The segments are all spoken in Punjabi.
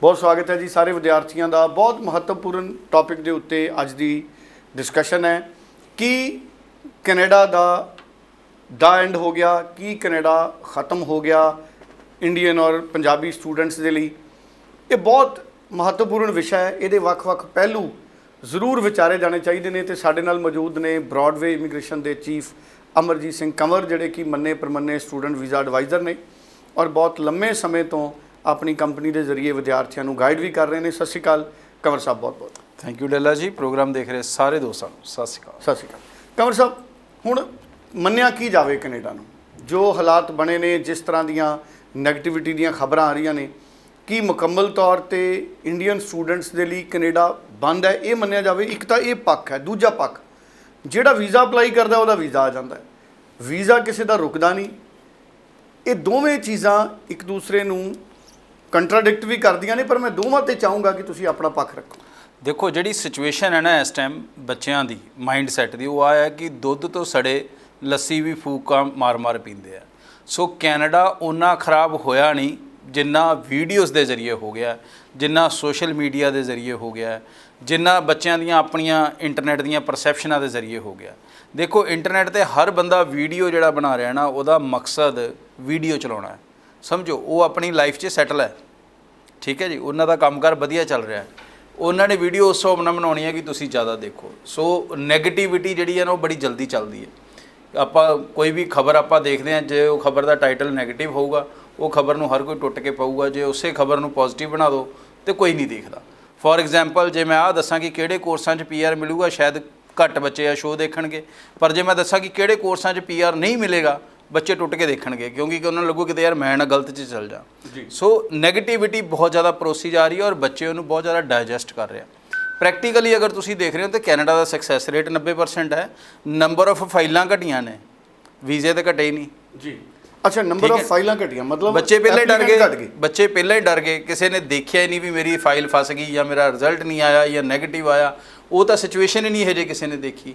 ਬਹੁਤ ਸਵਾਗਤ ਹੈ ਜੀ ਸਾਰੇ ਵਿਦਿਆਰਥੀਆਂ ਦਾ। ਬਹੁਤ ਮਹੱਤਵਪੂਰਨ ਟੌਪਿਕ ਦੇ ਉੱਤੇ ਅੱਜ ਦੀ ਡਿਸਕਸ਼ਨ ਹੈ। ਕੀ ਕੈਨੇਡਾ ਦਾ ਦਾ ਐਂਡ ਹੋ ਗਿਆ? ਕੀ ਕੈਨੇਡਾ ਖਤਮ ਹੋ ਗਿਆ ਇੰਡੀਅਨ ਔਰ ਪੰਜਾਬੀ ਸਟੂਡੈਂਟਸ ਦੇ ਲਈ? ਇਹ ਬਹੁਤ ਮਹੱਤਵਪੂਰਨ ਵਿਸ਼ਾ ਹੈ। ਇਹਦੇ ਵੱਖ-ਵੱਖ ਪਹਿਲੂ ਜ਼ਰੂਰ ਵਿਚਾਰੇ ਜਾਣੇ ਚਾਹੀਦੇ ਨੇ ਤੇ ਸਾਡੇ ਨਾਲ ਮੌਜੂਦ ਨੇ ਬ੍ਰੌਡਵੇ ਇਮੀਗ੍ਰੇਸ਼ਨ ਦੇ ਚੀਫ ਅਮਰਜੀਤ ਸਿੰਘ ਕੰਵਰ, ਜਿਹੜੇ ਕਿ ਮੰਨੇ ਪ੍ਰਮੰਨੇ ਸਟੂਡੈਂਟ ਵੀਜ਼ਾ ਐਡਵਾਈਜ਼ਰ ਨੇ ਔਰ ਬਹੁਤ ਲੰਮੇ ਸਮੇਂ ਤੋਂ ਆਪਣੀ ਕੰਪਨੀ ਦੇ ਜ਼ਰੀਏ ਵਿਦਿਆਰਥੀਆਂ ਨੂੰ ਗਾਈਡ ਵੀ ਕਰ ਰਹੇ ਨੇ। ਸਤਿ ਸ਼੍ਰੀ ਅਕਾਲ। ਕੰਵਰ ਸਾਹਿਬ ਬਹੁਤ ਬਹੁਤ। ਥੈਂਕ ਯੂ ਡੱਲਾ ਜੀ। ਪ੍ਰੋਗਰਾਮ ਦੇਖ ਰਹੇ ਸਾਰੇ ਦੋਸਤਾਂ ਨੂੰ। ਸਤਿ ਸ਼੍ਰੀ ਅਕਾਲ। ਸਤਿ ਸ਼੍ਰੀ ਅਕਾਲ। ਕੰਵਰ ਸਾਹਿਬ ਹੁਣ ਮੰਨਿਆ ਕੀ ਜਾਵੇ ਕੈਨੇਡਾ ਨੂੰ? ਜੋ ਹਾਲਾਤ ਬਣੇ ਨੇ ਜਿਸ ਤਰ੍ਹਾਂ ਦੀਆਂ 네ਗੇਟਿਵਿਟੀ ਦੀਆਂ ਖਬਰਾਂ ਆ ਰਹੀਆਂ ਨੇ ਕੀ ਮੁਕੰਮਲ ਤੌਰ ਤੇ ਇੰਡੀਅਨ ਸਟੂਡੈਂਟਸ ਦੇ ਲਈ ਕੈਨੇਡਾ ਬੰਦ ਹੈ? ਇਹ ਮੰਨਿਆ ਜਾਵੇ। ਇੱਕ ਤਾਂ ਇਹ ਪੱਖ ਹੈ। ਦੂਜਾ ਪੱਖ ਜਿਹੜਾ ਵੀਜ਼ਾ ਅਪਲਾਈ ਕਰਦਾ ਉਹਦਾ ਵੀਜ਼ਾ ਆ ਜਾਂਦਾ ਹੈ। ਵੀਜ਼ਾ ਕਿਸੇ ਦਾ ਰੁਕਦਾ ਨਹੀਂ। ਇਹ ਦੋਵੇਂ ਚੀਜ਼ਾਂ ਇੱਕ ਦੂਸਰੇ ਨੂੰ ਕੰਟਰਡਿਕਟ ਵੀ ਕਰਦੀਆਂ ਨੇ, ਪਰ ਮੈਂ ਦੋਵਾਂ ਤੇ ਚਾਹੂੰਗਾ ਕਿ ਤੁਸੀਂ ਆਪਣਾ ਪੱਖ ਰੱਖੋ। ਦੇਖੋ, ਜਿਹੜੀ ਸਿਚੁਏਸ਼ਨ ਹੈ ਨਾ ਇਸ ਟਾਈਮ ਬੱਚਿਆਂ ਦੀ ਮਾਈਂਡ ਸੈਟ ਦੀ, ਉਹ ਆ ਹੈ ਕਿ ਦੁੱਧ ਤੋਂ ਸੜੇ ਲੱਸੀ ਵੀ ਫੂਕਾਂ ਮਾਰ-ਮਾਰ ਪੀਂਦੇ ਆ। ਸੋ ਕੈਨੇਡਾ ਉਹਨਾਂ ਖਰਾਬ ਹੋਇਆ ਨਹੀਂ, ਜਿੰਨਾ ਵੀਡੀਓਜ਼ ਦੇ ਜ਼ਰੀਏ ਹੋ ਗਿਆ, ਜਿੰਨਾ ਸੋਸ਼ਲ ਮੀਡੀਆ ਦੇ ਜ਼ਰੀਏ ਹੋ ਗਿਆ, ਜਿੰਨਾ ਬੱਚਿਆਂ ਦੀਆਂ ਆਪਣੀਆਂ ਇੰਟਰਨੈਟ ਦੀਆਂ ਪਰਸੈਪਸ਼ਨਾਂ ਦੇ ਜ਼ਰੀਏ ਹੋ ਗਿਆ। ਦੇਖੋ ਇੰਟਰਨੈਟ ਤੇ ਹਰ ਬੰਦਾ ਵੀਡੀਓ ਜਿਹੜਾ ਬਣਾ ਰਿਹਾ ਨਾ, ਉਹਦਾ ਮਕਸਦ ਵੀਡੀਓ ਚਲਾਉਣਾ ਹੈ। ਸਮਝੋ, ਉਹ ਆਪਣੀ ਲਾਈਫ 'ਚ ਸੈਟਲ ਹੈ। ਠੀਕ ਹੈ ਜੀ? ਉਹਨਾਂ ਦਾ ਕੰਮਕਾਰ ਵਧੀਆ ਚੱਲ ਰਿਹਾ ਹੈ। ਉਹਨਾਂ ਨੇ ਵੀਡੀਓ ਉਸ ਹਿਸਾਬ ਨਾਲ ਬਣਾਉਣੀ ਹੈ ਕਿ ਤੁਸੀਂ ਜ਼ਿਆਦਾ ਦੇਖੋ। ਸੋ 네ਗੇਟਿਵਿਟੀ ਜਿਹੜੀ ਹੈ ਨਾ, ਉਹ ਬੜੀ ਜਲਦੀ ਚੱਲਦੀ ਹੈ। ਆਪਾਂ ਕੋਈ ਵੀ ਖਬਰ ਆਪਾਂ ਦੇਖਦੇ ਹਾਂ, ਜੇ ਉਹ ਖਬਰ ਦਾ ਟਾਈਟਲ 네ਗੇਟਿਵ ਹੋਊਗਾ, ਉਹ ਖਬਰ ਨੂੰ ਹਰ ਕੋਈ ਟੁੱਟ ਕੇ ਪਊਗਾ। ਜੇ ਉਸੇ ਖਬਰ ਨੂੰ ਪੋਜ਼ਿਟਿਵ ਬਣਾ ਦਿਓ ਤੇ ਕੋਈ ਨਹੀਂ ਦੇਖਦਾ। ਫੋਰ ਐਗਜ਼ਾਮਪਲ ਜੇ ਮੈਂ ਆਹ ਦੱਸਾਂ ਕਿ ਕਿਹੜੇ ਕੋਰਸਾਂ 'ਚ ਪੀਆਰ ਮਿਲੂਗਾ, ਸ਼ਾਇਦ ਘੱਟ ਬੱਚੇ ਆ ਸ਼ੋਅ ਦੇਖਣਗੇ। ਪਰ ਜੇ ਮੈਂ ਦੱਸਾਂ ਕਿ ਕਿਹੜੇ ਕੋਰਸਾਂ 'ਚ ਪੀਆਰ ਨਹੀਂ ਮਿਲੇਗਾ ਬੱਚੇ ਟੁੱਟ ਕੇ ਦੇਖਣਗੇ ਕਿਉਂਕਿ ਕਿ ਉਹਨਾਂ ਨੂੰ ਲੱਗੂ ਕਿ ਯਾਰ ਮੈਂ ਨਾ ਗਲਤ 'ਚ ਚੱਲ ਜਾ। ਸੋ 네ਗੇਟਿਵਿਟੀ ਬਹੁਤ ਜ਼ਿਆਦਾ ਪਰੋਸੀ ਜਾ ਰਹੀ ਹੈ ਔਰ ਬੱਚੇ ਉਹਨੂੰ ਬਹੁਤ ਜ਼ਿਆਦਾ ਡਾਈਜੈਸਟ ਕਰ ਰਹੇ ਆ। ਪ੍ਰੈਕਟੀਕਲੀ ਅਗਰ ਤੁਸੀਂ ਦੇਖ ਰਹੇ ਹੋ ਤਾਂ ਕੈਨੇਡਾ ਦਾ ਸਕਸੈਸ ਰੇਟ 90% ਹੈ। ਨੰਬਰ ਆਫ ਫਾਈਲਾਂ ਘਟੀਆਂ ਨੇ। ਵੀਜ਼ੇ ਤੇ ਘਟੇ ਹੀ ਨਹੀਂ। ਜੀ। ਅੱਛਾ ਨੰਬਰ ਆਫ। ਫਾਈਲਾਂ ਘਟੀਆਂ ਮਤਲਬ ਬੱਚੇ ਪਹਿਲਾਂ ਹੀ ਡਰ ਗਏ। ਬੱਚੇ ਪਹਿਲਾਂ ਹੀ ਡਰ ਗਏ। ਕਿਸੇ ਨੇ ਦੇਖਿਆ ਹੀ ਨਹੀਂ ਵੀ ਮੇਰੀ ਫਾਈਲ ਫਸ ਗਈ ਜਾਂ ਮੇਰਾ ਰਿਜ਼ਲਟ ਨਹੀਂ ਆਇਆ ਜਾਂ 네ਗੇਟਿਵ ਆਇਆ। ਉਹ ਤਾਂ ਸਿਚੁਏਸ਼ਨ ਹੀ ਨਹੀਂ ਹਜੇ ਕਿਸੇ ਨੇ ਦੇਖੀ।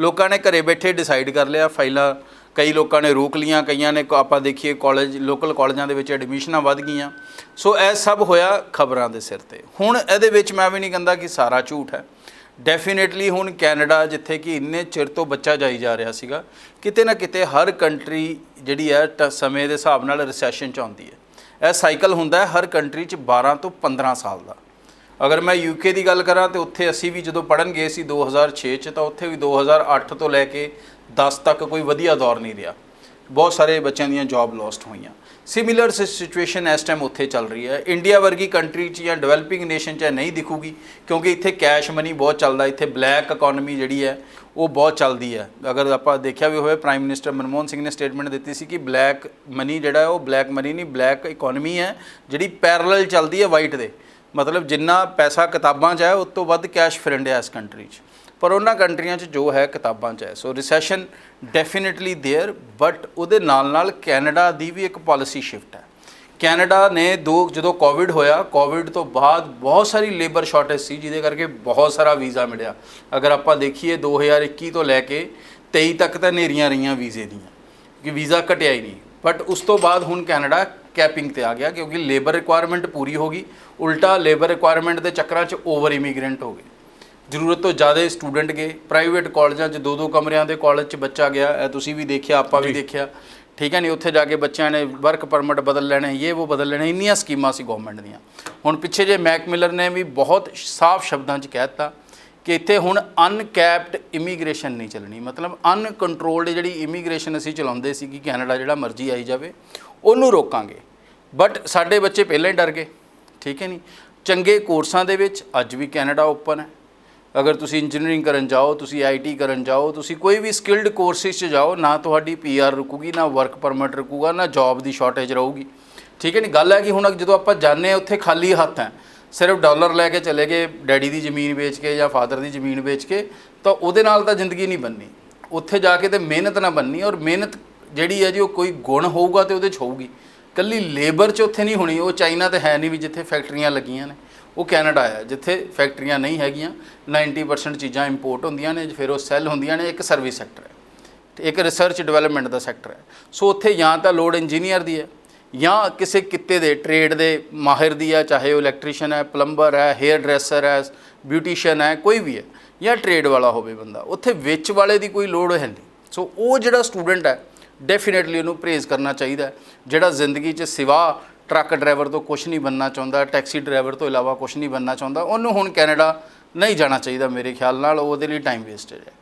ਲੋਕਾਂ ਨੇ ਘਰੇ ਬੈਠੇ ਡਿਸਾਈਡ ਕਰ ਲਿਆ ਫਾਈਲਾਂ ਕਈ ਲੋਕਾਂ ਨੇ ਰੋਕ ਲੀਆਂ ਕਈਆਂ ਨੇ ਕ- ਆਪਾਂ ਦੇਖੀਏ ਕਾਲਜ ਲੋਕਲ ਕਾਲਜਾਂ ਦੇ ਵਿੱਚ ਐਡਮਿਸ਼ਨਾਂ ਵੱਧ ਗਈਆਂ। ਸੋ ਇਹ ਸਭ ਹੋਇਆ ਖਬਰਾਂ ਦੇ ਸਿਰ ਤੇ। ਹੁਣ ਇਹਦੇ ਵਿੱਚ ਮੈਂ ਵੀ ਨਹੀਂ ਕਹਿੰਦਾ ਕਿ ਸਾਰਾ ਝੂਠ ਹੈ। ਡੈਫੀਨੇਟਲੀ ਹੁਣ ਕੈਨੇਡਾ ਜਿੱਥੇ ਕਿ ਇੰਨੇ ਚਿਰ ਤੋਂ ਬੱਚਾ ਜਾਈ ਜਾ ਰਿਹਾ ਸੀਗਾ, ਕਿਤੇ ਨਾ ਕਿਤੇ ਹਰ ਕੰਟਰੀ ਜਿਹੜੀ ਹੈ ਟ- ਸਮੇਂ ਦੇ ਹਿਸਾਬ ਨਾਲ ਰਿਸੈਸ਼ਨ ਚ ਆਉਂਦੀ ਹੈ। ਇਹ ਸਾਈਕਲ ਹੁੰਦਾ ਹੈ ਹਰ ਕੰਟਰੀ ਚ 12 ਤੋਂ 15 ਸਾਲ ਦਾ। ਅਗਰ ਮੈਂ ਯੂਕੇ ਦੀ ਗੱਲ ਕਰਾਂ ਤੇ ਉੱਥੇ ਅਸੀਂ ਵੀ ਜਦੋਂ ਪੜਨ ਗਏ ਸੀ 2006 ਚ, ਤਾਂ ਉੱਥੇ ਵੀ 2008 ਤੋਂ ਲੈ ਕੇ 10 ਤੱਕ ਕੋਈ ਵਧੀਆ ਦੌਰ ਨਹੀਂ ਰਿਹਾ। ਬਹੁਤ ਸਾਰੇ ਬੱਚਿਆਂ ਦੀਆਂ ਜੌਬ ਲੋਸਟ ਹੋਈਆਂ। ਸਿਮਿਲਰ ਸਿਚੁਏਸ਼ਨ ਇਸ ਟਾਈਮ ਉੱਥੇ ਚੱਲ ਰਹੀ ਹੈ। ਇੰਡੀਆ ਵਰਗੀ ਕੰਟਰੀ 'ਚ ਜਾਂ ਡਿਵੈਲਪਿੰਗ ਨੇਸ਼ਨ 'ਚ ਇਹ ਨਹੀਂ ਦਿਖੂਗੀ, ਕਿਉਂਕਿ ਇੱਥੇ ਕੈਸ਼ ਮਨੀ ਬਹੁਤ ਚੱਲਦਾ, ਇੱਥੇ ਬਲੈਕ ਇਕਨੋਮੀ ਜਿਹੜੀ ਹੈ, ਉਹ ਬਹੁਤ ਚੱਲਦੀ ਹੈ। ਅਗਰ ਆਪਾਂ ਦੇਖਿਆ ਵੀ ਹੋਵੇ ਪ੍ਰਾਈਮ ਮਿਨਿਸਟਰ ਮਨਮੋਹਨ ਸਿੰਘ ਨੇ ਸਟੇਟਮੈਂਟ ਦਿੱਤੀ ਸੀ ਕਿ ਬਲੈਕ ਮਨੀ ਜਿਹੜਾ ਉਹ ਬਲੈਕ ਮਨੀ ਨਹੀਂ ਬਲੈਕ ਇਕਨੋਮੀ ਹੈ, ਜਿਹੜੀ ਪੈਰਲਲ ਚੱਲਦੀ ਹੈ ਵਾਈਟ ਦੇ। ਮਤਲਬ ਜਿੰਨਾ ਪੈਸਾ ਕਿਤਾਬਾਂ 'ਚ ਹੈ, ਉਸ ਤੋਂ ਵੱਧ ਕੈਸ਼ ਫਰੈਂਡ ਹੈ ਇਸ ਕੰਟਰੀ 'ਚ। ਪਰ ਉਹਨਾਂ ਕੰਟਰੀਆਂ 'ਚ ਜੋ ਹੈ ਕਿਤਾਬਾਂ 'ਚ ਹੈ so recession definitely there but ਉਹਦੇ ਨਾਲ ਨਾਲ ਕੈਨੇਡਾ ਦੀ ਵੀ ਇੱਕ ਪਾਲਿਸੀ ਸ਼ਿਫਟ ਹੈ ਕੈਨੇਡਾ ਨੇ ਦੋ ਜਦੋਂ ਕੋਵਿਡ ਹੋਇਆ ਕੋਵਿਡ ਤੋਂ ਬਾਅਦ ਬਹੁਤ ਸਾਰੀ ਲੇਬਰ ਸ਼ਾਰਟੇਜ ਸੀ ਜਿਹਦੇ ਕਰਕੇ ਬਹੁਤ ਸਾਰਾ ਵੀਜ਼ਾ ਮਿਲਿਆ ਅਗਰ ਆਪਾਂ ਦੇਖੀਏ 2021 ਤੋਂ ਲੈ ਕੇ 23 ਤੱਕ ਤਾਂ ਨੇਰੀਆਂ ਰਹੀਆਂ ਵੀਜ਼ੇ ਦੀਆਂ ਕਿ ਵੀਜ਼ਾ ਘਟਿਆ ਹੀ ਨਹੀਂ ਬਟ ਉਸ ਤੋਂ ਬਾਅਦ ਹੁਣ ਕੈਨੇਡਾ ਕੈਪਿੰਗ ਤੇ ਆ ਗਿਆ ਕਿਉਂਕਿ ਲੇਬਰ ਰਿਕੁਆਇਰਮੈਂਟ ਪੂਰੀ ਹੋ ਗਈ ਉਲਟਾ ਲੇਬਰ ਰਿਕੁਆਇਰਮੈਂਟ ਦੇ ਚੱਕਰਾਂ 'ਚ ਓਵਰ ਇਮੀਗ੍ਰੈਂਟ ਹੋ ਗਏ ਜ਼ਰੂਰਤ ਤੋਂ ਜ਼ਿਆਦਾ ਸਟੂਡੈਂਟ ਗਏ ਪ੍ਰਾਈਵੇਟ ਕਾਲਜਾਂ 'ਚ ਦੋ ਦੋ ਕਮਰਿਆਂ ਦੇ ਕਾਲਜ 'ਚ ਬੱਚਾ ਗਿਆ ਤੁਸੀਂ ਵੀ ਦੇਖਿਆ ਆਪਾਂ ਵੀ ਦੇਖਿਆ। ਠੀਕ ਹੈ ਨਹੀਂ ਉੱਥੇ ਜਾ ਕੇ ਬੱਚਿਆਂ ਨੇ ਵਰਕ ਪਰਮਿਟ ਬਦਲ ਲੈਣੇ ਇਹ ਉਹ ਬਦਲ ਲੈਣੇ ਇੰਨੀਆਂ ਸਕੀਮਾਂ ਸੀ ਗਵਰਨਮੈਂਟ ਦੀਆਂ। ਹੁਣ ਪਿੱਛੇ ਜੇ ਮੈਕ ਮਿਲਰ ਨੇ ਵੀ ਬਹੁਤ ਸਾਫ਼ ਸ਼ਬਦਾਂ 'ਚ ਕਹਿ ਦਿੱਤਾ ਕਿ ਇੱਥੇ ਹੁਣ ਅਨਕੈਪਡ ਇਮੀਗ੍ਰੇਸ਼ਨ ਨਹੀਂ ਚੱਲਣੀ। ਮਤਲਬ ਅਨਕੰਟਰੋਲਡ ਜਿਹੜੀ ਇਮੀਗ੍ਰੇਸ਼ਨ ਅਸੀਂ ਚਲਾਉਂਦੇ ਸੀ ਕਿ ਕੈਨੇਡਾ ਜਿਹੜਾ ਮਰਜ਼ੀ ਆਈ ਜਾਵੇ ਉਹਨੂੰ ਰੋਕਾਂਗੇ। ਬਟ ਸਾਡੇ ਬੱਚੇ ਪਹਿਲਾਂ ਹੀ ਡਰ ਗਏ ਠੀਕ ਹੈ ਨਹੀਂ ਚੰਗੇ ਕੋਰਸਾਂ ਦੇ ਵਿੱਚ ਅੱਜ ਵੀ ਕੈਨੇਡਾ ਓਪਨ ਹੈ। ਅਗਰ ਤੁਸੀਂ ਇੰਜੀਨੀਅਰਿੰਗ ਕਰਨ ਜਾਓ, ਤੁਸੀਂ ਆਈਟੀ ਕਰਨ ਜਾਓ, ਤੁਸੀਂ ਕੋਈ ਵੀ ਸਕਿਲਡ ਕੋਰਸਿਸ 'ਚ ਜਾਓ, ਨਾ ਤੁਹਾਡੀ ਪੀਆਰ ਰੁਕੂਗੀ, ਨਾ ਵਰਕ ਪਰਮਿਟ ਰੁਕੂਗਾ, ਨਾ ਜੌਬ ਦੀ ਸ਼ਾਰਟੇਜ ਰਹੂਗੀ। ਠੀਕ ਹੈ ਨਹੀਂ ਗੱਲ ਹੈ ਕਿ ਹੁਣ ਜਦੋਂ ਆਪਾਂ ਜਾਂਦੇ ਹਾਂ, ਉੱਥੇ ਖਾਲੀ ਹੱਥ ਹੈ। ਸਿਰਫ ਡਾਲਰ ਲੈ ਕੇ ਚਲੇ ਗਏ ਡੈਡੀ ਦੀ ਜ਼ਮੀਨ ਵੇਚ ਕੇ ਜਾਂ ਫਾਦਰ ਦੀ ਜ਼ਮੀਨ ਵੇਚ ਕੇ, ਤਾਂ ਉਹਦੇ ਨਾਲ ਤਾਂ ਜ਼ਿੰਦਗੀ ਨਹੀਂ ਬਣਨੀ। ਉੱਥੇ ਜਾ ਕੇ ਤੇ ਮਿਹਨਤ ਨਾ ਬਣਨੀ, ਔਰ ਮਿਹਨਤ ਜਿਹੜੀ ਹੈ ਜੀ, ਉਹ ਕੋਈ ਗੁਣ ਹੋਊਗਾ ਤੇ ਉਹਦੇ 'ਚ ਹੋਊਗੀ। ਕੱਲੀ ਲੇਬਰ 'ਚ ਉੱਥੇ ਨਹੀਂ ਹੋਣੀ, ਉਹ ਚਾਈਨਾ ਤੇ ਹੈ ਨਹੀਂ ਵੀ ਜਿੱਥੇ ਫੈਕਟਰੀਆਂ ਲੱਗੀਆਂ ਨੇ। ਉਹ ਕੈਨੇਡਾ ਆ ਜਿੱਥੇ ਫੈਕਟਰੀਆਂ ਨਹੀਂ ਹੈਗੀਆਂ 90% ਚੀਜ਼ਾਂ ਇੰਪੋਰਟ ਹੁੰਦੀਆਂ ਨੇ, ਫਿਰ ਉਹ ਸੈੱਲ ਹੁੰਦੀਆਂ ਨੇ, ਇੱਕ ਸਰਵਿਸ ਸੈਕਟਰ ਹੈ। ਤੇ ਇੱਕ ਰਿਸਰਚ ਡਿਵੈਲਪਮੈਂਟ ਦਾ ਸੈਕਟਰ ਹੈ। ਸੋ ਉੱਥੇ ਜਾਂ ਤਾਂ ਲੋੜ ਇੰਜੀਨੀਅਰ ਦੀ ਹੈ, ਜਾਂ ਕਿਸੇ ਕਿੱਤੇ ਦੇ ਟ੍ਰੇਡ ਦੇ ਮਾਹਿਰ ਦੀ ਹੈ, ਚਾਹੇ ਉਹ ਇਲੈਕਟ੍ਰੀਸ਼ੀਅਨ ਹੈ ਪਲੰਬਰ ਹੈ ਹੇਅਰ ਡਰੈਸਰ ਹੈ ਬਿਊਟੀਸ਼ੀਅਨ ਹੈ, ਕੋਈ ਵੀ ਹੈ, ਜਾਂ ਟ੍ਰੇਡ ਵਾਲਾ ਹੋਵੇ ਬੰਦਾ, ਉੱਥੇ ਵਿੱਚ ਵਾਲੇ ਦੀ ਕੋਈ ਲੋੜ ਹੈ ਨਹੀਂ। ਸੋ ਉਹ ਜਿਹੜਾ ਸਟੂਡੈਂਟ ਹੈ ਡੈਫੀਨਿਟਲੀ ਉਹਨੂੰ ਪ੍ਰੇਜ਼ ਕਰਨਾ ਚਾਹੀਦਾ ਜਿਹੜਾ ਜ਼ਿੰਦਗੀ 'ਚ ਸਿਵਾ ਟਰੱਕ ਡਰਾਈਵਰ ਤੋਂ ਕੁਝ ਨਹੀਂ ਬੰਨਣਾ ਚਾਹੁੰਦਾ ਟੈਕਸੀ ਡਰਾਈਵਰ ਤੋਂ ਇਲਾਵਾ ਕੁਝ ਨਹੀਂ ਬੰਨਣਾ ਚਾਹੁੰਦਾ ਉਹਨੂੰ ਹੁਣ ਕੈਨੇਡਾ ਨਹੀਂ ਜਾਣਾ ਚਾਹੀਦਾ ਮੇਰੇ ਖਿਆਲ ਨਾਲ ਉਹਦੇ ਲਈ ਟਾਈਮ ਵੇਸਟੇਜ ਹੈ।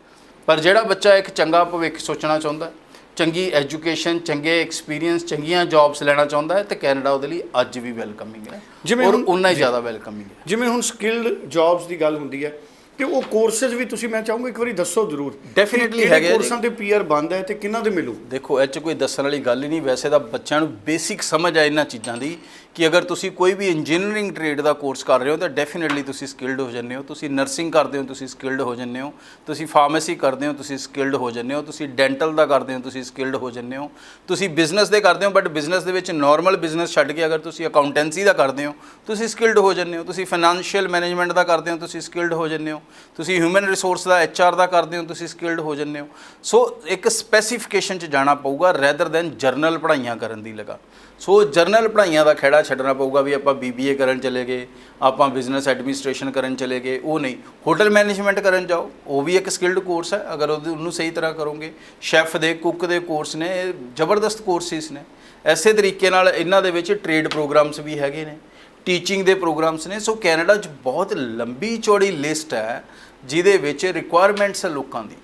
ਪਰ ਜਿਹੜਾ ਬੱਚਾ ਇੱਕ ਚੰਗਾ ਭਵਿੱਖ ਸੋਚਣਾ ਚਾਹੁੰਦਾ ਚੰਗੀ ਐਜੂਕੇਸ਼ਨ ਚੰਗੇ ਐਕਸਪੀਰੀਅੰਸ ਚੰਗੀਆਂ ਜੌਬਸ ਲੈਣਾ ਚਾਹੁੰਦਾ ਹੈ ਤੇ ਕੈਨੇਡਾ ਉਹਦੇ ਲਈ ਅੱਜ ਵੀ ਵੈਲਕਮਿੰਗ ਹੈ। ਜਿਵੇਂ ਔਰ ਉਨਾ ਹੀ ਜ਼ਿਆਦਾ ਵੈਲਕਮਿੰਗ ਹੈ। ਜਿਵੇਂ ਹੁਣ ਸਕਿਲਡ ਜੌਬਸ ਦੀ ਗੱਲ ਹੁੰਦੀ ਹੈ ਤੇ ਉਹ ਕੋਰਸਸ ਵੀ ਤੁਸੀਂ ਮੈਂ ਚਾਹੂੰਗਾ ਇੱਕ ਵਾਰੀ ਦੱਸੋ ਜ਼ਰੂਰ Definitely ਕਿ ਹੈਗੇ ਆ ਜੀ। ਕੋਰਸਾਂ ਤੇ ਪੀਆਰ ਬੰਦ ਹੈ ਤੇ ਕਿਹਨਾਂ ਦੇ ਮਿਲੂ? ਦੇਖੋ ਇਹ 'ਚ ਕੋਈ ਦੱਸਣ ਵਾਲੀ ਗੱਲ ਹੀ ਨਹੀਂ। ਵੈਸੇ ਤਾਂ ਬੱਚਿਆਂ ਨੂੰ ਬੇਸਿਕ ਸਮਝ ਆ ਇਹਨਾਂ ਚੀਜ਼ਾਂ ਦੀ ਕਿ ਅਗਰ ਤੁਸੀਂ ਕੋਈ ਵੀ ਇੰਜੀਨੀਅਰਿੰਗ ਟ੍ਰੇਡ ਦਾ ਕੋਰਸ ਕਰ ਰਹੇ ਹੋ ਤਾਂ ਡੈਫੀਨਿਟਲੀ ਤੁਸੀਂ ਸਕਿਲਡ ਹੋ ਜੰਨੇ ਹੋ। ਤੁਸੀਂ ਨਰਸਿੰਗ ਕਰਦੇ ਹੋ ਤੁਸੀਂ ਸਕਿਲਡ ਹੋ ਜੰਨੇ ਹੋ। ਤੁਸੀਂ ਫਾਰਮੇਸੀ ਕਰਦੇ ਹੋ ਤੁਸੀਂ ਸਕਿਲਡ ਹੋ ਜੰਨੇ ਹੋ। ਤੁਸੀਂ ਡੈਂਟਲ ਦਾ ਕਰਦੇ ਹੋ ਤੁਸੀਂ ਸਕਿਲਡ ਹੋ ਜੰਨੇ ਹੋ। ਤੁਸੀਂ ਬਿਜ਼ਨਸ ਦੇ ਕਰਦੇ ਹੋ ਬਟ ਬਿਜ਼ਨਸ ਦੇ ਵਿੱਚ ਨਾਰਮਲ ਬਿਜ਼ਨਸ ਛੱਡ ਕੇ ਅਗਰ ਤੁਸੀਂ ਅਕਾਊਂਟੈਂਸੀ ਦਾ ਕਰਦੇ ਹੋ ਤੁਸੀਂ ਸਕਿਲਡ ਹੋ ਜੰਨੇ ਹੋ। ਤੁਸੀਂ ਫਾਈਨੈਂਸ਼ੀਅਲ ਮੈਨੇਜਮੈਂਟ ਦਾ ਕਰਦੇ ਹੋ ਤੁਸੀਂ ਸਕਿਲਡ ਹੋ ਜੰਨੇ ਹੋ। ਤੁਸੀਂ ਹਿਊਮਨ ਰਿਸੋਰਸ ਦਾ ਐਚਆਰ ਦਾ ਕਰਦੇ ਹੋ, ਤੁਸੀਂ ਸਕਿਲਡ ਹੋ ਜੰਨੇ ਹੋ। ਸੋ ਇੱਕ ਸਪੈਸੀਫਿਕੇਸ਼ਨ ਚ ਜਾਣਾ ਪਊਗਾ ਰੈਦਰ ਦੈਨ ਜਰਨਲ ਪੜ੍ਹਾਈਆਂ ਕਰਨ ਦੀ ਲਗਾ। ਸੋ ਜਰਨਲ ਪੜ੍ਹਾਈਆਂ ਦਾ ਖੇੜਾ ਛੱਡਣਾ ਪਊਗਾ ਵੀ ਆਪਾਂ ਬੀਬੀਏ ਕਰਨ ਚਲੇ ਗਏ, ਆਪਾਂ ਬਿਜ਼ਨਸ ਐਡਮਿਨਿਸਟ੍ਰੇਸ਼ਨ ਕਰਨ ਚਲੇ ਗਏ, ਉਹ ਨਹੀਂ। ਹੋਟਲ ਮੈਨੇਜਮੈਂਟ ਕਰਨ ਜਾਓ, ਉਹ ਵੀ ਇੱਕ ਸਕਿਲਡ ਕੋਰਸ ਹੈ, ਅਗਰ ਉਹਨੂੰ ਸਹੀ ਤਰ੍ਹਾਂ ਕਰੋਗੇ। ਸ਼ੈਫ ਦੇ ਕੁੱਕ ਦੇ ਕੋਰਸ ਨੇ ਇਹ ਜ਼ਬਰਦਸਤ ਕੋਰਸਿਸ ਨੇ। ਐਸੇ ਤਰੀਕੇ ਨਾਲ ਇਹਨਾਂ ਦੇ ਵਿੱਚ ਟ੍ਰੇਡ ਪ੍ਰੋਗਰਾਮਸ ਵੀ ਹੈਗੇ ਨੇ। ਟੀਚਿੰਗ ਦੇ ਪ੍ਰੋਗਰਾਮਸ ਨੇ। ਸੋ ਕੈਨੇਡਾ 'ਚ ਬਹੁਤ ਲੰਬੀ ਚੌੜੀ ਲਿਸਟ ਹੈ, ਜਿਹਦੇ ਵਿੱਚ ਰਿਕੁਆਇਰਮੈਂਟਸ ਹੈ ਲੋਕਾਂ ਦੀ।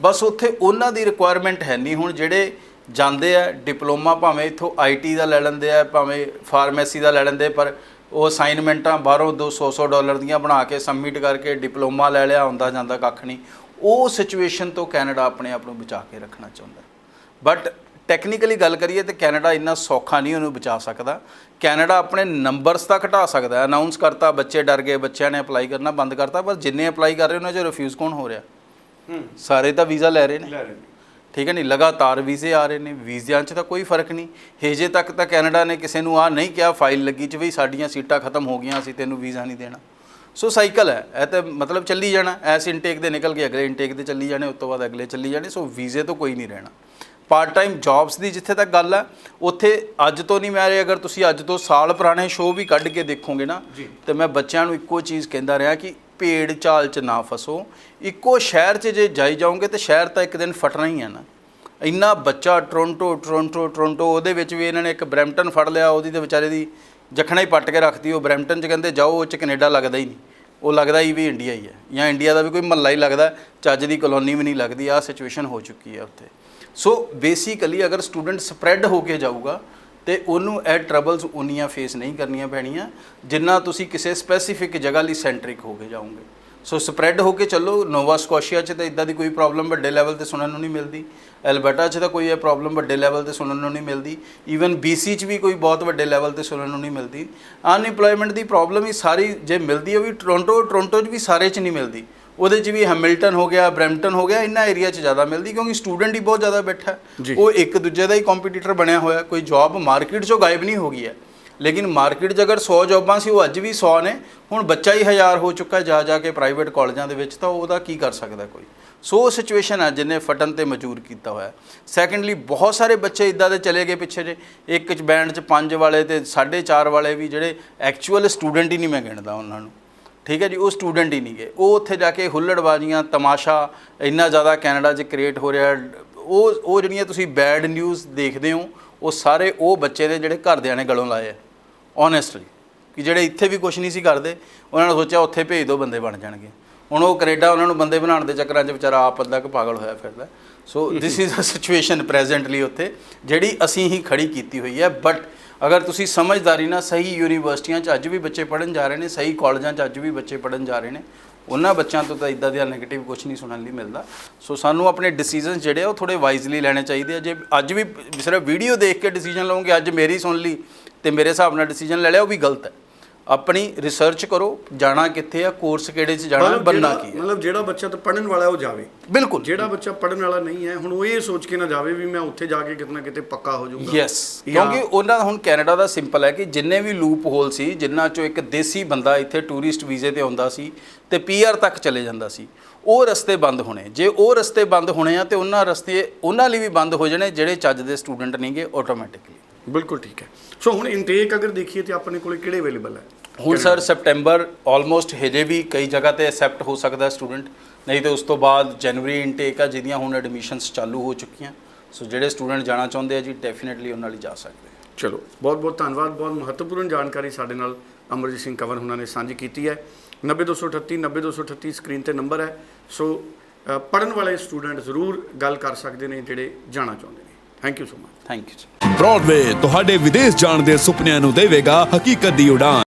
ਬਸ ਉੱਥੇ ਉਹਨਾਂ ਦੀ ਰਿਕੁਆਇਰਮੈਂਟ ਹੈ ਨਹੀਂ। ਹੁਣ ਜਿਹੜੇ ਜਾਂਦੇ ਆ, ਡਿਪਲੋਮਾ ਭਾਵੇਂ ਇੱਥੋਂ ਆਈਟੀ ਦਾ ਲੈ ਲੈਂਦੇ ਆ, ਭਾਵੇਂ ਫਾਰਮੇਸੀ ਦਾ ਲੈ ਲੈਂਦੇ ਪਰ ਉਹ ਅਸਾਈਨਮੈਂਟਾਂ ਬਾਹਰੋਂ 200 100 ਡਾਲਰ ਦੀਆਂ ਬਣਾ ਕੇ ਸਬਮਿਟ ਕਰਕੇ ਡਿਪਲੋਮਾ ਲੈ ਲਿਆ ਹੁੰਦਾ ਜਾਂਦਾ ਕੱਖ ਨਹੀਂ। ਉਹ ਸਿਚੁਏਸ਼ਨ ਤੋਂ ਕੈਨੇਡਾ ਆਪਣੇ ਆਪ ਨੂੰ ਬਚਾ ਕੇ ਰੱਖਣਾ ਚਾਹੁੰਦਾ ਬਟ ਟੈਕਨੀਕਲੀ ਗੱਲ ਕਰੀਏ ਤੇ ਕੈਨੇਡਾ ਇੰਨਾ ਸੌਖਾ ਨਹੀਂ ਉਹਨੂੰ ਬਚਾ ਸਕਦਾ। ਕੈਨੇਡਾ ਆਪਣੇ ਨੰਬਰਸ ਤਾਂ ਘਟਾ ਸਕਦਾ। ਅਨਾਉਂਸ ਕਰਤਾ ਬੱਚੇ ਡਰ ਗਏ ਬੱਚਿਆਂ ਨੇ ਅਪਲਾਈ ਕਰਨਾ ਬੰਦ ਕਰਤਾ ਪਰ ਜਿੰਨੇ ਅਪਲਾਈ ਕਰ ਰਹੇ ਉਹਨਾਂ 'ਚ ਰਿਫਿਊਜ਼ ਕੌਣ ਹੋ ਰਿਹਾ? ਹੂੰ। ਸਾਰੇ ਤਾਂ ਵੀਜ਼ਾ ਲੈ ਰਹੇ ਨੇ। ਲੈ ਰਹੇ ਨੇ। ਠੀਕ ਹੈ ਨਹੀਂ ਲਗਾਤਾਰ ਵੀਜ਼ੇ ਆ ਰਹੇ ਨੇ। ਵੀਜ਼ਿਆਂ 'ਚ ਤਾਂ ਕੋਈ ਫ਼ਰਕ ਨਹੀਂ। ਹੇਜੇ ਤੱਕ ਤਾਂ ਕੈਨੇਡਾ ਨੇ ਕਿਸੇ ਨੂੰ ਆ ਨਹੀਂ ਕਿਹਾ ਫਾਈਲ ਲੱਗੀ ਚ ਵੀ ਸਾਡੀਆਂ ਸੀਟਾਂ ਖਤਮ ਹੋ ਗਈਆਂ ਅਸੀਂ ਤੈਨੂੰ ਵੀਜ਼ਾ ਨਹੀਂ ਦੇਣਾ। ਸੋ ਸਾਈਕਲ ਹੈ। ਇਹ ਤਾਂ ਮਤਲਬ ਚੱਲੀ ਜਾਣਾ। ਐਸ ਇਨਟੇਕ ਦੇ ਨਿਕਲ ਕੇ ਅਗਲੇ ਇਨਟੇਕ ਦੇ ਚੱਲੀ ਜਾਣੇ ਉਸ ਤੋਂ ਬਾਅਦ ਅਗਲੇ ਚੱਲੀ ਜਾਣੇ। ਸੋ ਵੀਜ਼ੇ ਤੋਂ ਕੋਈ ਨਹੀਂ ਰਹਿਣਾ। ਪਾਰਟ ਟਾਈਮ ਜੌਬਸ ਦੀ ਜਿੱਥੇ ਤੱਕ ਗੱਲ ਹੈ ਉੱਥੇ ਅੱਜ ਤੋਂ ਨਹੀਂ ਮੈਂ ਅਗਰ ਤੁਸੀਂ ਅੱਜ ਤੋਂ ਸਾਲ ਪੁਰਾਣੇ ਸ਼ੋਅ ਵੀ ਕੱਢ ਕੇ ਦੇਖੋਗੇ ਨਾ। ਤੇ ਮੈਂ ਬੱਚਿਆਂ ਨੂੰ ਇੱਕੋ ਚੀਜ਼ ਕਹਿੰਦਾ ਰਿਹਾ ਕਿ ਭੇੜ ਚਾਲ 'ਚ ਨਾ ਫਸੋ। ਇੱਕੋ ਸ਼ਹਿਰ 'ਚ ਜੇ ਜਾਈ ਜਾਓਗੇ ਤੇ ਸ਼ਹਿਰ ਤਾਂ ਇੱਕ ਦਿਨ ਫਟਣਾ ਹੀ ਹੈ ਨਾ। ਇੰਨਾ ਬੱਚਾ ਟੋਰਾਂਟੋ ਟੋਰਾਂਟੋ ਟੋਰਾਂਟੋ ਉਹਦੇ ਵਿੱਚ ਵੀ ਇਹਨਾਂ ਨੇ ਇੱਕ ਬਰੈਂਪਟਨ ਫੜ ਲਿਆ ਉਹਦੀ ਤੇ ਵਿਚਾਰੇ ਦੀ ਜਖਣਾ ਹੀ ਪੱਟ ਕੇ ਰੱਖਤੀ। ਉਹ ਬਰੈਂਪਟਨ 'ਚ ਕਹਿੰਦੇ ਜਾਓ ਉਹ 'ਚ ਕੈਨੇਡਾ ਲੱਗਦਾ ਹੀ ਨਹੀਂ। ਉਹ ਲੱਗਦਾ ਹੀ ਵੀ ਇੰਡੀਆ ਹੀ ਹੈ। ਜਾਂ ਇੰਡੀਆ ਦਾ ਵੀ ਕੋਈ ਮਹੱਲਾ ਹੀ ਲੱਗਦਾ ਚੱਜ ਦੀ ਕਲੋਨੀ ਵੀ ਨਹੀਂ ਲੱਗਦੀ ਆਹ ਸਿਚੁਏਸ਼ਨ ਹੋ ਚੁੱਕੀ ਹੈ ਉੱਥੇ। ਸੋ ਬੇਸਿਕਲੀ ਅਗਰ ਸਟੂਡੈਂਟ ਸਪਰੈਡ ਹੋ ਕੇ ਜਾਊਗਾ, ਤੇ ਉਹਨੂੰ ਇਹ ਟਰਬਲਸ ਉਨੀਆਂ ਫੇਸ ਨਹੀਂ ਕਰਨੀਆਂ ਪੈਣੀਆਂ, ਜਿੰਨਾ ਤੁਸੀਂ ਕਿਸੇ ਸਪੈਸੀਫਿਕ ਜਗ੍ਹਾ ਲਈ ਸੈਂਟਰਿਕ ਹੋ ਕੇ ਜਾਓਗੇ। ਸੋ ਸਪਰੈਡ ਹੋ ਕੇ ਚੱਲੋ ਨੋਵਾ ਸਕੋਸ਼ੀਆ 'ਚ ਤਾਂ ਇਦਾਂ ਦੀ ਕੋਈ ਪ੍ਰੋਬਲਮ ਵੱਡੇ ਲੈਵਲ ਤੇ ਸੁਣਨ ਨੂੰ ਨਹੀਂ ਮਿਲਦੀ। ਐਲਬਰਟਾ 'ਚ ਤਾਂ ਕੋਈ ਇਹ ਪ੍ਰੋਬਲਮ ਵੱਡੇ ਲੈਵਲ ਤੇ ਸੁਣਨ ਨੂੰ ਨਹੀਂ ਮਿਲਦੀ। ਈਵਨ BC 'ਚ ਵੀ ਕੋਈ ਬਹੁਤ ਵੱਡੇ ਲੈਵਲ ਤੇ ਸੁਣਨ ਨੂੰ ਨਹੀਂ ਮਿਲਦੀ। ਅਨਇੰਪਲੋਇਮੈਂਟ ਦੀ ਪ੍ਰੋਬਲਮ ਹੀ ਸਾਰੀ ਜੇ ਮਿਲਦੀ ਹੈ ਉਹ ਵੀ ਟੋਰਾਂਟੋ ਟੋਰਾਂਟੋ 'ਚ ਵੀ ਸਾਰੇ 'ਚ ਨਹੀਂ ਮਿਲਦੀ। ਉਹਦੇ 'ਚ ਵੀ ਹੈਮਿਲਟਨ ਹੋ ਗਿਆ ਬਰੈਂਪਟਨ ਹੋ ਗਿਆ ਇਹਨਾਂ ਏਰੀਆ 'ਚ ਜ਼ਿਆਦਾ ਮਿਲਦੀ ਕਿਉਂਕਿ ਸਟੂਡੈਂਟ ਹੀ ਬਹੁਤ ਜ਼ਿਆਦਾ ਬੈਠਾ। ਉਹ ਇੱਕ ਦੂਜੇ ਦਾ ਹੀ ਕੰਪੀਟੀਟਰ ਬਣਿਆ ਹੋਇਆ ਕੋਈ ਜੌਬ ਮਾਰਕੀਟ 'ਚੋਂ ਗਾਇਬ ਨਹੀਂ ਹੋ ਗਈ ਹੈ। ਲੇਕਿਨ ਮਾਰਕੀਟ 'ਚ ਅਗਰ 100 ਜੌਬਾਂ ਸੀ ਉਹ ਅੱਜ ਵੀ 100 ਨੇ। ਹੁਣ ਬੱਚਾ ਹੀ ਹਜ਼ਾਰ ਹੋ ਚੁੱਕਾ ਜਾ ਜਾ ਕੇ ਪ੍ਰਾਈਵੇਟ ਕਾਲਜਾਂ ਦੇ ਵਿੱਚ ਤਾਂ ਉਹਦਾ ਕੀ ਕਰ ਸਕਦਾ ਕੋਈ? ਸੋ ਸਿਚੁਏਸ਼ਨ ਹੈ ਜਿਹਨੇ ਫਟਣ ਤੇ ਮਜਬੂਰ ਕੀਤਾ ਹੋਇਆ ਸੈਕੰਡਲੀ ਬਹੁਤ ਸਾਰੇ ਬੱਚੇ ਇਦਾਂ ਦੇ ਚਲੇ ਗਏ ਪਿੱਛੇ ਜੇ। ਇੱਕ ਚ ਬੈਂਡ ਚ ਪੰਜ ਵਾਲੇ ਤੇ 4.5 ਵਾਲੇ ਵੀ ਜਿਹੜੇ ਐਕਚੁਅਲ ਸਟੂਡੈਂਟ ਹੀ ਨਹੀਂ ਮੈਂ ਗਿਣਦਾ ਉਹਨਾਂ ਨੂੰ। ਠੀਕ ਹੈ ਜੀ, ਉਹ ਸਟੂਡੈਂਟ ਹੀ ਨਹੀਂ ਗਏ ਉਹ ਉੱਥੇ ਜਾ ਕੇ ਹੁੱਲੜਬਾਜ਼ੀਆਂ, ਤਮਾਸ਼ਾ, ਇੰਨਾ ਜ਼ਿਆਦਾ ਕੈਨੇਡਾ 'ਚ ਕ੍ਰੀਏਟ ਹੋ ਰਿਹਾ। ਉਹ ਉਹ ਜਿਹੜੀਆਂ ਤੁਸੀਂ ਬੈਡ ਨਿਊਜ਼ ਦੇਖਦੇ ਹੋ, ਉਹ ਸਾਰੇ ਉਹ ਬੱਚੇ ਨੇ ਜਿਹੜੇ ਘਰਦਿਆਂ ਨੇ ਗਲੋਂ ਲਾਏ ਆ। ਓਨੈਸਟਲੀ ਕਿ ਜਿਹੜੇ ਇੱਥੇ ਵੀ ਕੁਝ ਨਹੀਂ ਸੀ ਕਰਦੇ, ਉਹਨਾਂ ਨੇ ਸੋਚਿਆ ਉੱਥੇ ਭੇਜ ਦਿਓ ਬੰਦੇ ਬਣ ਜਾਣਗੇ। ਹੁਣ ਉਹ ਕੈਨੇਡਾ ਉਹਨਾਂ ਨੂੰ ਬੰਦੇ ਬਣਾਉਣ ਦੇ ਚੱਕਰਾਂ 'ਚ ਵਿਚਾਰਾ ਆਪ ਅੱਧਾ ਕੁ ਪਾਗਲ ਹੋਇਆ ਫਿਰਦਾ। So this is a situation presently ਉੱਥੇ, ਜਿਹੜੀ ਅਸੀਂ ਹੀ ਖੜੀ ਕੀਤੀ ਹੋਈ ਹੈ ਬਟ ਅਗਰ ਤੁਸੀਂ ਸਮਝਦਾਰੀ ਨਾਲ ਸਹੀ ਯੂਨੀਵਰਸਿਟੀਆਂ 'ਚ ਅੱਜ ਵੀ ਬੱਚੇ ਪੜ੍ਹਨ ਜਾ ਰਹੇ ਨੇ, ਸਹੀ ਕਾਲਜਾਂ 'ਚ ਅੱਜ ਵੀ ਬੱਚੇ ਪੜ੍ਹਨ ਜਾ ਰਹੇ ਨੇ, ਉਹਨਾਂ ਬੱਚਿਆਂ ਤੋਂ ਤਾਂ ਇਦਾਂ ਦੇ ਨੈਗੇਟਿਵ ਕੁਝ ਨਹੀਂ ਸੁਣਨ ਲਈ ਮਿਲਦਾ। ਸੋ ਸਾਨੂੰ ਆਪਣੇ ਡਿਸੀਜਨਸ ਜਿਹੜੇ ਆ ਉਹ ਥੋੜੇ ਵਾਈਜ਼ਲੀ ਲੈਣੇ ਚਾਹੀਦੇ ਆ। ਜੇ ਅੱਜ ਵੀ ਸਿਰਫ ਵੀਡੀਓ ਦੇਖ ਕੇ ਡਿਸੀਜਨ ਲਓਗੇ ਅੱਜ ਮੇਰੀ ਸੁਣ ਲਈ ਤੇ ਮੇਰੇ ਹਿਸਾਬ ਨਾਲ ਡਿਸੀਜਨ ਲੈ ਲਿਆ, ਉਹ ਵੀ ਗਲਤ ਹੈ। ਆਪਣੀ ਰਿਸਰਚ ਕਰੋ ਜਾਣਾ ਕਿੱਥੇ ਆ ਕੋਰਸ ਕਿਹੜੇ 'ਚ ਜਾਣਾ ਬੰਨਾ ਕੀ ਹੈ ਮਤਲਬ ਜਿਹੜਾ ਬੱਚਾ ਤਾਂ ਪੜਨ ਵਾਲਾ ਉਹ ਜਾਵੇ। ਬਿਲਕੁਲ। ਜਿਹੜਾ ਬੱਚਾ ਪੜਨ ਵਾਲਾ ਨਹੀਂ ਹੈ ਹੁਣ ਉਹ ਇਹ ਸੋਚ ਕੇ ਨਾ ਜਾਵੇ ਵੀ ਮੈਂ ਉੱਥੇ ਜਾ ਕੇ ਕਿਤੇ ਨਾ ਕਿਤੇ ਪੱਕਾ ਹੋ ਜਾਊਂਗਾ। ਯੈਸ ਕਿਉਂਕਿ ਉਹਨਾਂ ਦਾ ਹੁਣ ਕੈਨੇਡਾ ਦਾ ਸਿੰਪਲ ਹੈ ਕਿ ਜਿੰਨੇ ਵੀ ਲੂਪ ਹੋਲ ਸੀ ਜਿਨ੍ਹਾਂ ਚੋਂ ਇੱਕ ਦੇਸੀ ਬੰਦਾ ਇੱਥੇ ਟੂਰਿਸਟ ਵੀਜ਼ੇ ਤੇ ਆਉਂਦਾ ਸੀ ਤੇ ਪੀਆਰ ਤੱਕ ਚਲੇ ਜਾਂਦਾ ਸੀ ਉਹ ਰਸਤੇ ਬੰਦ ਹੋਣੇ। ਜੇ ਉਹ ਰਸਤੇ ਬੰਦ ਹੋਣੇ ਆ ਤੇ ਉਹਨਾਂ ਰਸਤੇ ਉਹਨਾਂ ਲਈ ਵੀ ਬੰਦ ਹੋ ਜਾਣੇ ਜਿਹੜੇ ਚੱਜ ਦੇ ਸਟੂਡੈਂਟ ਨਹੀਂਗੇ ਆਟੋਮੈਟਿਕਲੀ ਬਿਲਕੁਲ ਠੀਕ ਹੈ। ਸੋ ਹੁਣ ਇਨਟੇਕ ਅਗਰ ਦੇਖੀਏ ਤੇ ਆਪਣੇ ਕੋਲੇ ਕਿਹੜੇ ਅਵੇਲੇਬਲ ਹੈ? ਹੁਣ ਸਰ ਸੈਪਟੈਂਬਰ ਆਲਮੋਸਟ ਹਜੇ ਵੀ ਕਈ ਜਗ੍ਹਾ ਤੇ ਐਕਸੈਪਟ ਹੋ ਸਕਦਾ ਸਟੂਡੈਂਟ ਨਹੀਂ ਤੇ ਉਸ ਤੋਂ ਬਾਅਦ ਜਨਵਰੀ ਇਨਟੇਕ ਆ ਜਿਹਦੀਆਂ ਹੁਣ ਐਡਮਿਸ਼ਨਸ ਚਾਲੂ ਹੋ ਚੁੱਕੀਆਂ। ਸੋ ਜਿਹੜੇ ਸਟੂਡੈਂਟ ਜਾਣਾ ਚਾਹੁੰਦੇ ਆ ਜੀ ਡੈਫੀਨਿਟਲੀ ਉਹਨਾਂ ਲਈ ਜਾ ਸਕਦੇ ਚਲੋ ਬਹੁਤ ਬਹੁਤ ਧੰਨਵਾਦ। ਬਹੁਤ ਮਹੱਤਵਪੂਰਨ ਜਾਣਕਾਰੀ ਸਾਡੇ ਨਾਲ ਅਮਰਜੀਤ ਸਿੰਘ ਕੰਵਰ ਉਹਨਾਂ ਨੇ ਸਾਂਝੀ ਕੀਤੀ ਹੈ। 90238 90238 ਸਕਰੀਨ ਤੇ ਨੰਬਰ ਹੈ। ਸੋ ਪੜਨ ਵਾਲੇ ਸਟੂਡੈਂਟ ਜ਼ਰੂਰ ਗੱਲ ਕਰ ਸਕਦੇ ਨੇ, ਜਿਹੜੇ ਜਾਣਾ ਚਾਹੁੰਦੇ ਨੇ। Thank you so much thank you ji Broadway ਤੁਹਾਡੇ ਵਿਦੇਸ਼ ਜਾਣ ਦੇ ਸੁਪਨਿਆਂ ਨੂੰ ਦੇਵੇਗਾ ਹਕੀਕਤ ਦੀ ਉਡਾਨ।